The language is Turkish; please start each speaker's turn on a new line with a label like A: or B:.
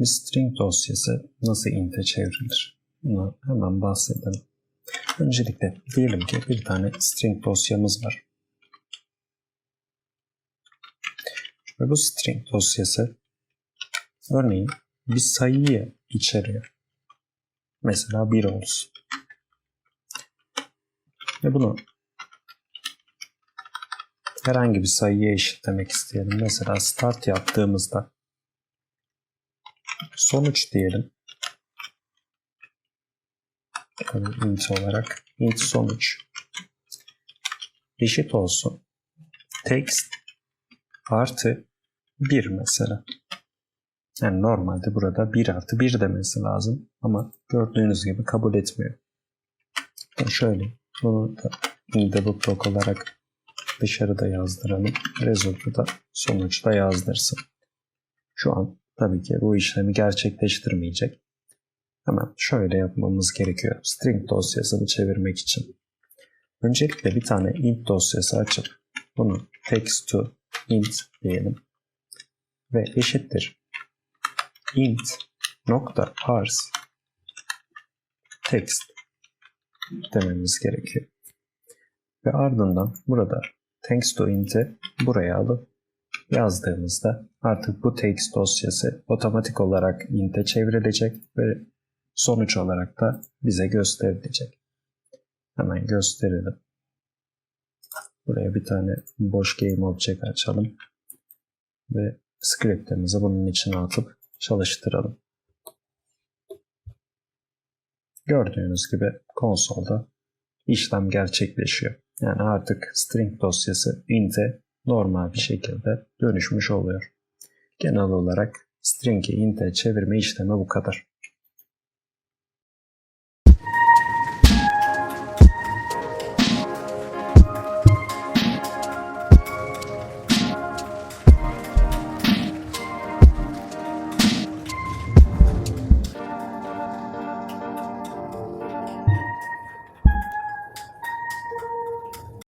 A: bir string dosyası nasıl int'e çevrilir? Bunu hemen bahsedelim. Öncelikle diyelim ki bir tane string dosyamız var. Ve bu string dosyası örneğin bir sayıyı içeriyor. Mesela 1 olsun. Ve bunu herhangi bir sayıya eşitlemek isteyelim. Mesela start yaptığımızda sonuç diyelim. İnt olarak int sonuç eşit olsun. Text artı 1 mesela. Yani normalde burada 1 artı 1 demesi lazım ama gördüğünüz gibi kabul etmiyor. Yani şöyle bunu da double block olarak dışarıda yazdıralım. Result'u da sonuçta yazdırsın. Şu an tabii ki bu işlemi gerçekleştirmeyecek. Hemen şöyle yapmamız gerekiyor. String dosyasını çevirmek için. Öncelikle bir tane int dosyası açıp bunu text to int diyelim. Ve eşittir int nokta parse text dememiz gerekiyor. Ve ardından burada thanks to int'i buraya alıp yazdığımızda artık bu text dosyası otomatik olarak int'e çevrilecek ve sonuç olarak da bize gösterilecek. Hemen gösterelim. Buraya bir tane boş game object açalım ve script'imizi bunun içine atıp çalıştıralım. Gördüğünüz gibi konsolda işlem gerçekleşiyor. Yani artık string dosyası int'e normal bir şekilde dönüşmüş oluyor. Genel olarak string'i int'e çevirme işlemi bu kadar.